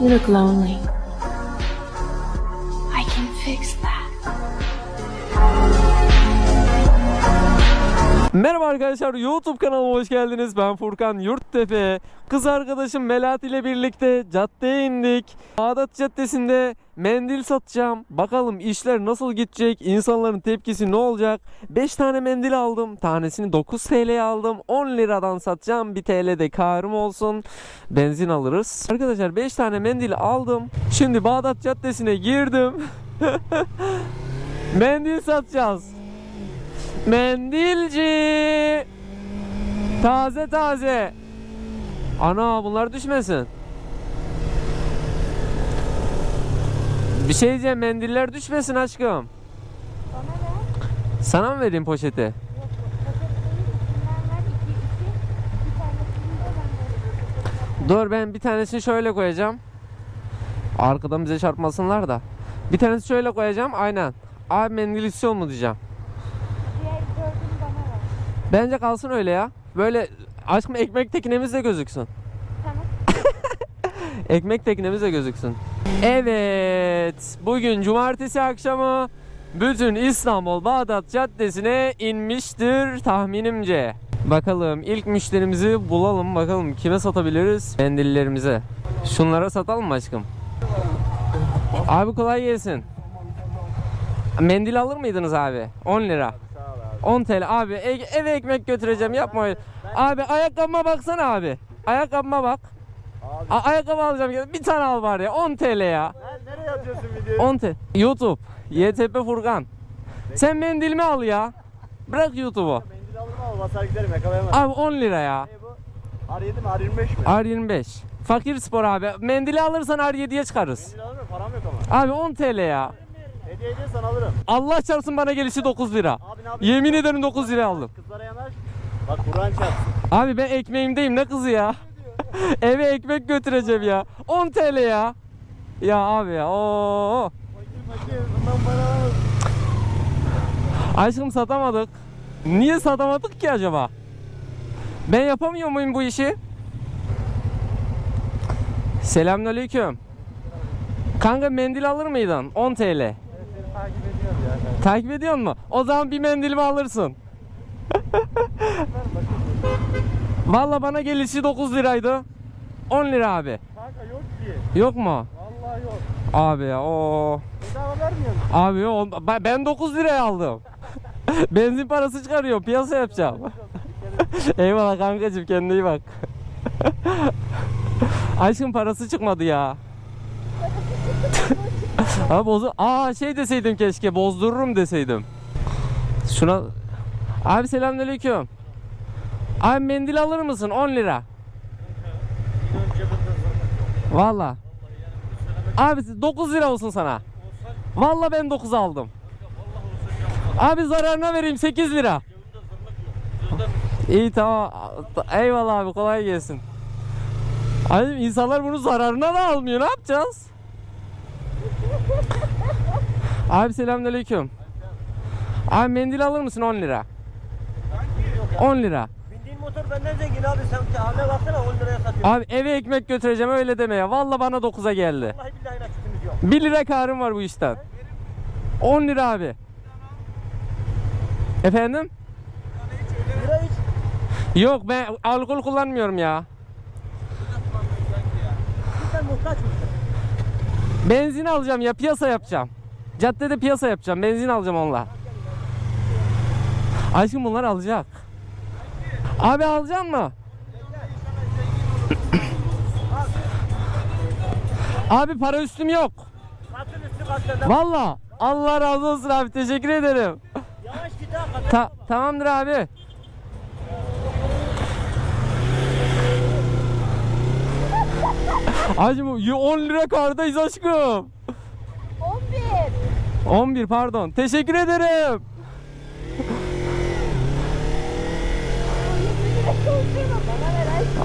You look lonely. I can fix Merhaba arkadaşlar YouTube kanalıma hoş geldiniz. Ben Furkan Yurttepe. Kız arkadaşım Melat ile birlikte caddeye indik. Bağdat Caddesi'nde mendil satacağım. Bakalım işler nasıl gidecek? İnsanların tepkisi ne olacak? 5 tane mendil aldım. Tanesini 9 TL'ye aldım. 10 liradan satacağım. 1 TL de karım olsun. Benzin alırız. Arkadaşlar 5 tane mendil aldım. Şimdi Bağdat Caddesi'ne girdim. mendil satacağız. Mendilci. Taze taze. Ana bunlar düşmesin. Bir şey diyeceğim mendiller düşmesin aşkım. Sana mı vereyim poşeti? Dur ben bir tanesini şöyle koyacağım. Arkadan bize çarpmasınlar da. Bir tanesi şöyle koyacağım aynen. Abi mendil istiyor mu diyeceğim. Bence kalsın öyle ya. Böyle aşkım ekmek teknemiz de gözüksün. ekmek teknemiz de gözüksün. Evet. Bugün cumartesi akşamı bütün İstanbul Bağdat Caddesi'ne inmiştir tahminimce. Bakalım ilk müşterimizi bulalım bakalım kime satabiliriz mendillerimize. Şunlara satalım mı aşkım? Abi kolay gelsin. Mendil alır mıydınız abi? 10 lira. 10 TL abi e- eve ekmek götüreceğim yapma öyle. Abi ayakkabıma baksana abi. Ayakkabıma bak. A- ayakkabı alacağım. Bir tane al var ya 10 TL ya. Nereye atıyorsun videoyu? 10 TL. YouTube. YTP Furkan. Sen mendilimi al ya. Bırak YouTube'u. Mendil alırım ama basar giderim yakalayamaz. Abi 10 lira ya. Ne bu? R7 mi? R25 mi? R25. Fakir spor abi. Mendili alırsan R7'ye çıkarız. Mendil alırım param yok ama. Abi 10 TL ya. Hediye ediyorsan alırım. Allah çarpsın bana gelişi 9 lira. Abi ne yapayım? Yemin ederim 9 lira aldım. Kızlara yanaş. Bak Kur'an çarpsın. Abi ben ekmeğimdeyim ne kızı ya. Eve ekmek götüreceğim ya. 10 TL ya. Ya abi ya. Oo. Aşkım satamadık. Niye satamadık ki acaba? Ben yapamıyor muyum bu işi? Selamünaleyküm. Kanka mendil alır mıydın? 10 TL. Takip ediyorum ya. Takip ediyor mu? O zaman bir mendilimi alırsın. Valla bana gelişi 9 liraydı. 10 lira abi. Kanka yok ki. Yok mu? Vallahi yok. Abi ya o. Bedava vermiyor musun? Abi yok. Ben- Ben 9 liraya aldım. Benzin parası çıkarıyor. Piyasa yapacağım. Eyvallah kankacığım kendine iyi bak. Aşkım parası çıkmadı ya. Abi bozu Aa şey deseydim keşke bozdururum deseydim. Şuna Abi selamünaleyküm. Abi mendil alır mısın? 10 lira. Valla. Abi 9 lira olsun sana. Valla ben 9 aldım. Abi zararına vereyim 8 lira. İyi tamam. Eyvallah abi kolay gelsin. Abi insanlar bunu zararına da almıyor. Ne yapacağız? Abi selamünaleyküm. Abi mendil alır mısın 10 lira? 10 lira. Bindiğin motor benden zengin abi. Sen haline baksana 10 liraya satıyorsun. Abi eve ekmek götüreceğim öyle deme ya. Valla bana 9'a geldi. Vallahi billahi nakitimiz yok. 1 lira karım var bu işten. 10 lira abi. Efendim? Lira iç. Yok ben alkol kullanmıyorum ya. Sen muhtaç mısın? Benzin alacağım ya piyasa yapacağım. Caddede piyasa yapacağım. Benzin alacağım onunla. Aşkım bunlar alacak. Abi alacak mı? abi para üstüm yok. Valla. Allah razı olsun abi. Teşekkür ederim. Yavaş git ha. Ta- tamamdır abi. Hacım 10 lira kardayız aşkım. 11. 11 pardon. Teşekkür ederim.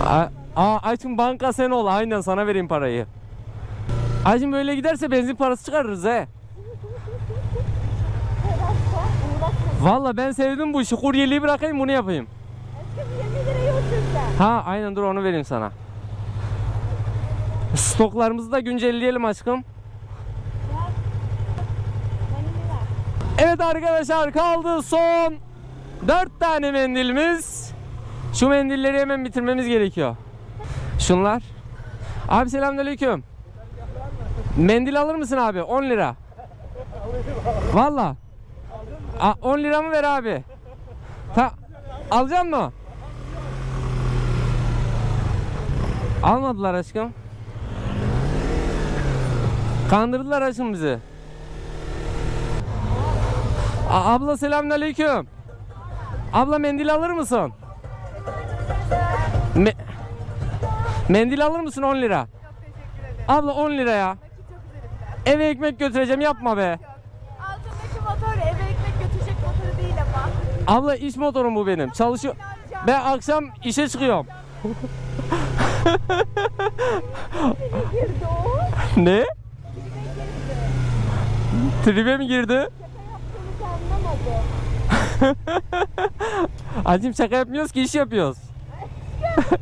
Aa, aa banka sen ol. Aynen sana vereyim parayı. Hacım böyle giderse benzin parası çıkarırız he. Valla ben sevdim bu işi. Kuryeliği bırakayım bunu yapayım. Aşkım 20 lirayı otur sen. Ha aynen dur onu vereyim sana. Stoklarımızı da güncelleyelim aşkım. Mendili ver. Evet arkadaşlar kaldı son 4 tane mendilimiz. Şu mendilleri hemen bitirmemiz gerekiyor. Şunlar. Abi selamünaleyküm. Mendil alır mısın abi? 10 lira. Valla. A- 10 lira mı ver abi? Ta alacak mı? Almadılar aşkım. Kandırdılar aşkım bizi. A- abla selamünaleyküm. Abla mendil alır mısın? Me- mendil alır mısın 10 lira? Abla 10 lira ya. Eve ekmek götüreceğim yapma be. Altındaki motor eve ekmek götürecek motoru değil ama. Abla iş motorum bu benim. Çalışıyor. Ben akşam işe çıkıyorum. Ne? Tribe mi girdi? Acım şaka yapmıyoruz ki iş yapıyoruz.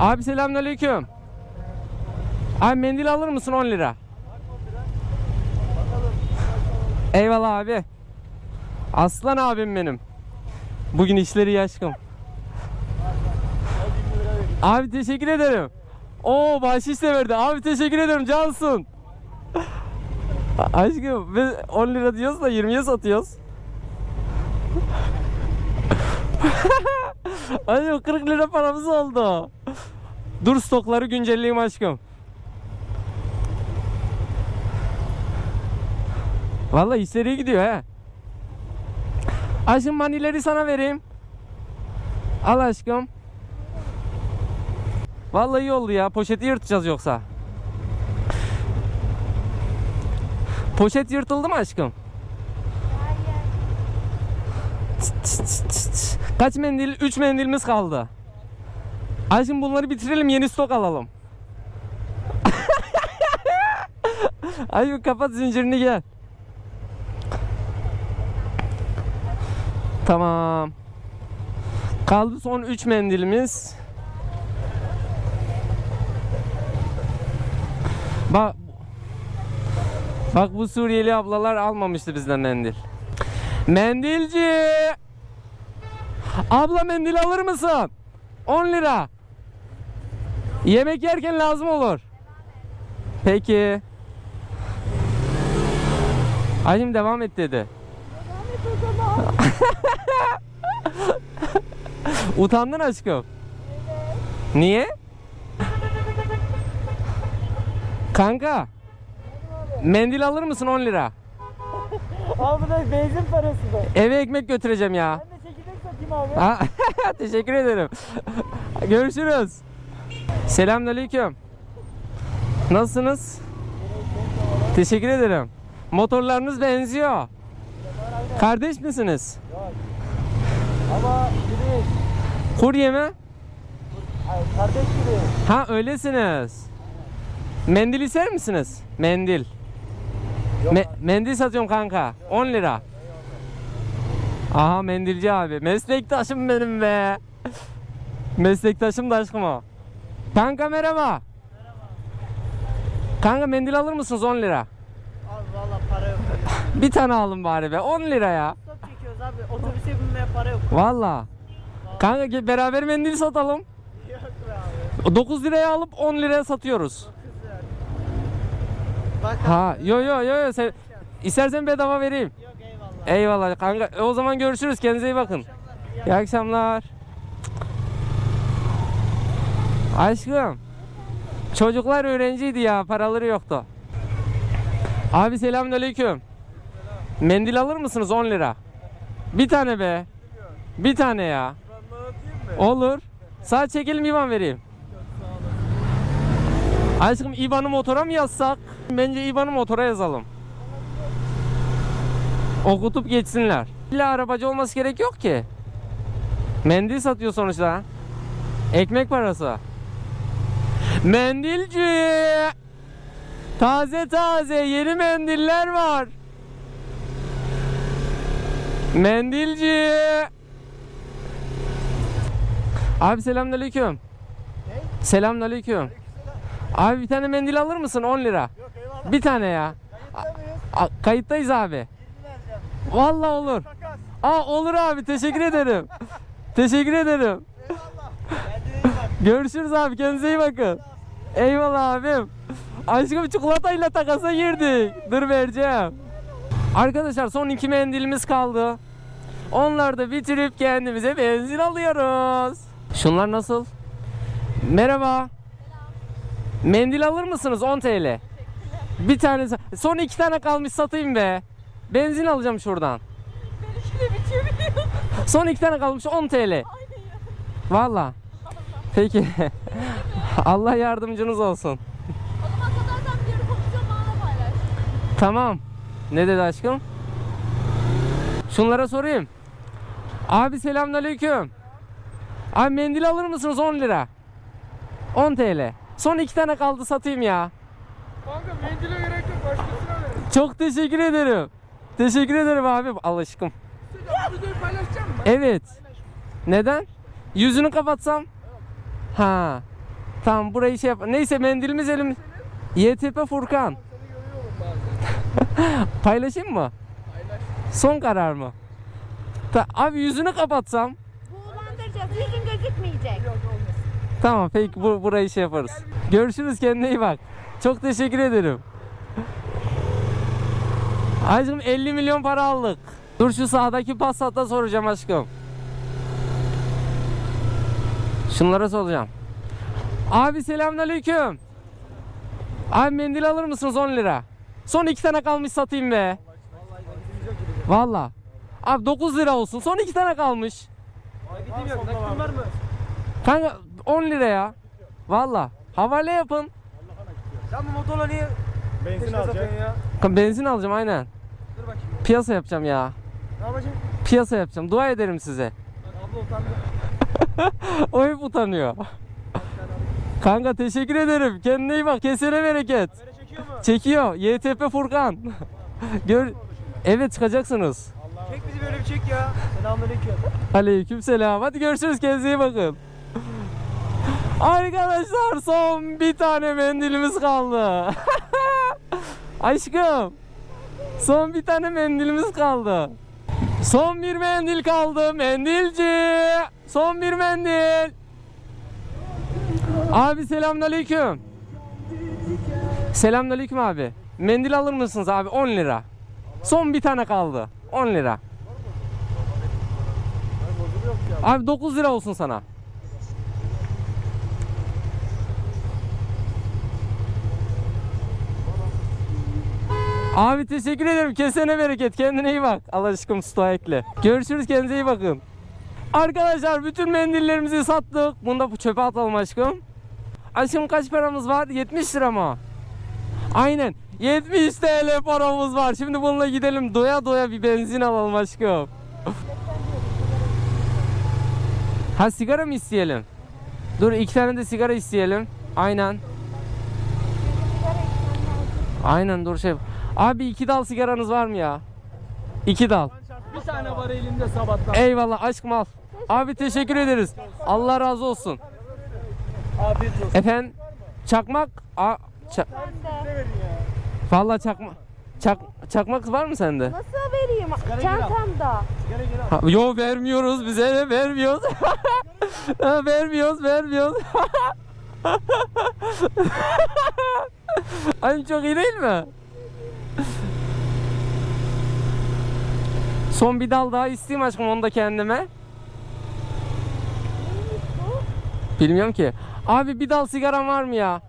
Abi selamünaleyküm. Abi mendil alır mısın 10 lira? Eyvallah abi. Aslan abim benim. Bugün işleri iyi aşkım. Abi teşekkür ederim. Oo bahşiş de verdi. Abi teşekkür ederim cansın. Aşkım biz 10 lira diyoruz da 20'ye satıyoruz. Aşkım 40 lira paramız oldu. Dur stokları güncelleyeyim aşkım. Vallahi işleri gidiyor he. Aşkım manileri sana vereyim. Al aşkım. Vallahi iyi oldu ya. Poşeti yırtacağız yoksa. Poşet yırtıldı mı aşkım? Kaç mendil? 3 mendilimiz kaldı. Aşkım bunları bitirelim yeni stok alalım. Aşkım kapat zincirini gel. Tamam. Kaldı son 3 mendilimiz. Bak Bak bu Suriyeli ablalar almamıştı bizden mendil. Mendilci! Abla mendil alır mısın? 10 lira. Yemek yerken lazım olur. Peki. Ayım devam et dedi. Utandın aşkım. Niye? Kanka. Mendil alır mısın 10 lira? Abi bu da benzin parası da. Eve ekmek götüreceğim ya. Ben de çekirdek satayım abi. Ha, teşekkür ederim. Görüşürüz. Selamünaleyküm. Nasılsınız? Teşekkür ederim. Motorlarınız benziyor. Kardeş misiniz? Ama biri Kurye mi? kardeş gibi. Ha öylesiniz. Mendil ister misiniz? Mendil. Me- mendil satıyorum kanka. 10 lira. Aha mendilci abi. Meslektaşım benim be. Meslektaşım da aşkım o. Kanka merhaba. Kanka mendil alır mısınız 10 lira? Abi valla para yok. Bir tane alın bari be 10 lira ya. Stop çekiyoruz abi. Otobüse binmeye para yok. Valla. Kanka beraber mendil satalım. Yok be abi. 9 liraya alıp 10 liraya satıyoruz. Bak Ha yo yo yo yo sen istersen bedava vereyim. Yok eyvallah. Eyvallah kanka. E, O zaman görüşürüz. Kendinize iyi bakın. İyi akşamlar. Aşkım. Çocuklar öğrenciydi ya. Paraları yoktu. Abi selamünaleyküm. Mendil alır mısınız 10 lira? Bir tane be. Bir tane ya. Olur. Sağ çekelim İvan vereyim. Aşkım İvan'ı motora mı yazsak? Bence İvan'ı motora yazalım. Okutup geçsinler. İlla arabacı olması gerek yok ki. Mendil satıyor sonuçta. Ekmek parası. Mendilci. Taze taze yeni mendiller var. Mendilci. Abi selamünaleyküm. Selamünaleyküm. Abi bir tane mendil alır mısın 10 lira? Yok eyvallah. Bir tane ya. A- kayıttayız abi. Vallahi olur. Takas. Aa olur abi teşekkür ederim. teşekkür ederim. Kendine iyi bak. Görüşürüz abi kendinize iyi bakın. Eyvallah abim. Aşkım çikolatayla takasa girdik. Dur vereceğim. Arkadaşlar son iki mendilimiz kaldı. Onları da bitirip kendimize benzin alıyoruz. Şunlar nasıl? Merhaba. Mendil alır mısınız 10 TL? Bir tane son iki tane kalmış satayım be. Benzin alacağım şuradan. Son iki tane kalmış 10 TL. Valla. Peki. Allah yardımcınız olsun. Tamam. Ne dedi aşkım? Şunlara sorayım. Abi selamünaleyküm. Abi mendil alır mısınız 10 lira? 10 TL. Son iki tane kaldı satayım ya. Kanka mendile gerek yok başkasına verin. Çok teşekkür ederim. Teşekkür ederim abi. Al aşkım. Videoyu paylaşacak mısın? Evet. Neden? Yüzünü kapatsam? Ha. Tamam burayı şey yap. Neyse mendilimiz elim. YTP Furkan. Paylaşayım mı? Paylaş. Son karar mı? Ta- abi yüzünü kapatsam? Tamam peki bu, burayı şey yaparız. Görüşürüz kendine iyi bak. Çok teşekkür ederim. Aşkım 50 milyon para aldık. Dur şu sağdaki Passat'a soracağım aşkım. Şunlara soracağım. Abi selamünaleyküm. Abi mendil alır mısınız 10 lira? Son iki tane kalmış satayım be. Valla. Abi 9 lira olsun. Son iki tane kalmış. Kanka 10 lira ya. Valla. Havale yapın. Sen bu motorla niye Benzin alacak. satıyorsun ya? Benzin alacağım aynen. Dur bakayım. Piyasa yapacağım ya. Ne yapacaksın? Piyasa yapacağım. Dua ederim size. Abla utandı. O hep utanıyor. Kanka teşekkür ederim. Kendine iyi bak. Kesene bereket. Kamera çekiyor mu? Çekiyor. YTP Furkan. Gör. Evet çıkacaksınız. Çek bizi böyle bir çek ya. Selamünaleyküm. Aleyküm selam. Hadi görüşürüz. Kendinize iyi bakın. Arkadaşlar son bir tane mendilimiz kaldı. Aşkım. Son bir tane mendilimiz kaldı. Son bir mendil kaldı. Mendilci. Son bir mendil. Abi selamünaleyküm. Selamünaleyküm abi. Mendil alır mısınız abi? 10 lira. Son bir tane kaldı. 10 lira. Abi 9 lira olsun sana. Abi teşekkür ederim. Kesene bereket. Kendine iyi bak. Allah aşkım stoğa. Görüşürüz. Kendinize iyi bakın. Arkadaşlar bütün mendillerimizi sattık. Bunu da çöpe atalım aşkım. Aşkım kaç paramız var? 70 lira mı? Aynen. 70 TL paramız var. Şimdi bununla gidelim doya doya bir benzin alalım aşkım. Ha sigara mı isteyelim? Dur iki tane de sigara isteyelim. Aynen. Aynen dur şey. Abi iki dal sigaranız var mı ya? İki dal. Bir tane var elimde sabahtan. Eyvallah aşkım al. Abi teşekkür ederiz. Allah razı olsun. Afiyet olsun. Efendim çakmak a ça- Vallahi çakma çak çakmak var mı sende? Nasıl vereyim? Çantamda. Ha, Yo vermiyoruz bize de vermiyoruz. Ha, vermiyoruz vermiyoruz. Ay çok iyi değil mi? Son bir dal daha isteyeyim aşkım onu da kendime. Bilmiyorum ki. Abi bir dal sigaram var mı ya?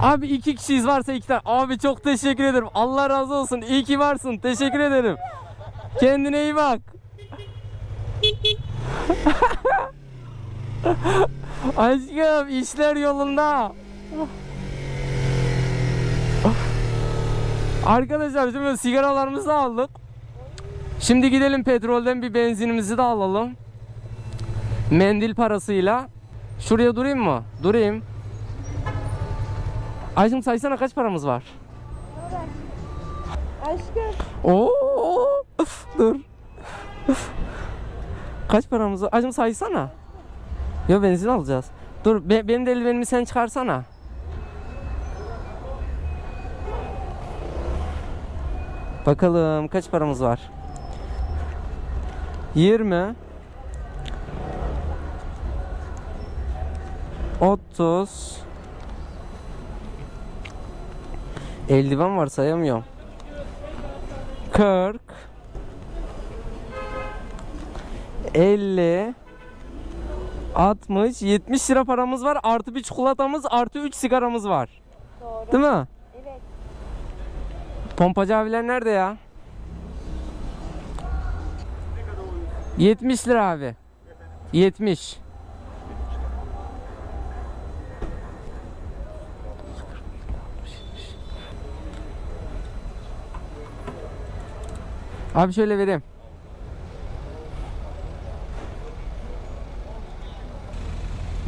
Abi iki kişiyiz varsa iki tane. Abi çok teşekkür ederim. Allah razı olsun. İyi ki varsın. Teşekkür ederim. Kendine iyi bak. Aşkım işler yolunda. Arkadaşlar şimdi sigaralarımızı aldık. Şimdi gidelim petrolden bir benzinimizi de alalım. Mendil parasıyla. Şuraya durayım mı? Durayım. Aşkım saysana kaç paramız var? Aşkım. Oo! Dur. Kaç paramız var? Aşkım saysana. Yo benzin alacağız. Dur be- benim de eldivenimi sen çıkarsana. Bakalım kaç paramız var? 20 30 Eldiven var sayamıyorum. 40 50 60 70 lira paramız var. Artı bir çikolatamız, artı 3 sigaramız var. Doğru. Değil mi? Pompacı abiler nerede ya? 70 lira abi. 70. Abi şöyle vereyim.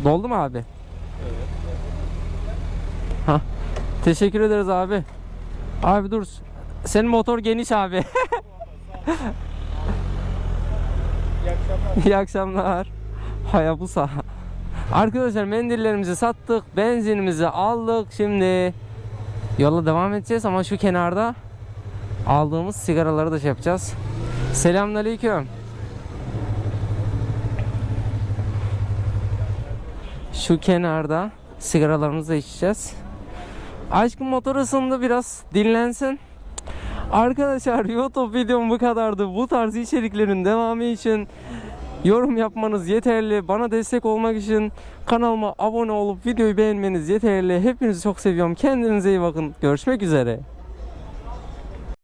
Doldu mu abi? Evet. Ha. Teşekkür ederiz abi. Abi dur. Senin motor geniş abi. İyi akşamlar. İyi akşamlar. Hayabusa. Arkadaşlar mendillerimizi sattık. Benzinimizi aldık. Şimdi yola devam edeceğiz ama şu kenarda aldığımız sigaraları da şey yapacağız. Selamünaleyküm. Şu kenarda sigaralarımızı da içeceğiz. Aşkım motor ısındı biraz dinlensin. Arkadaşlar YouTube videom bu kadardı. Bu tarz içeriklerin devamı için yorum yapmanız yeterli. Bana destek olmak için kanalıma abone olup videoyu beğenmeniz yeterli. Hepinizi çok seviyorum. Kendinize iyi bakın. Görüşmek üzere.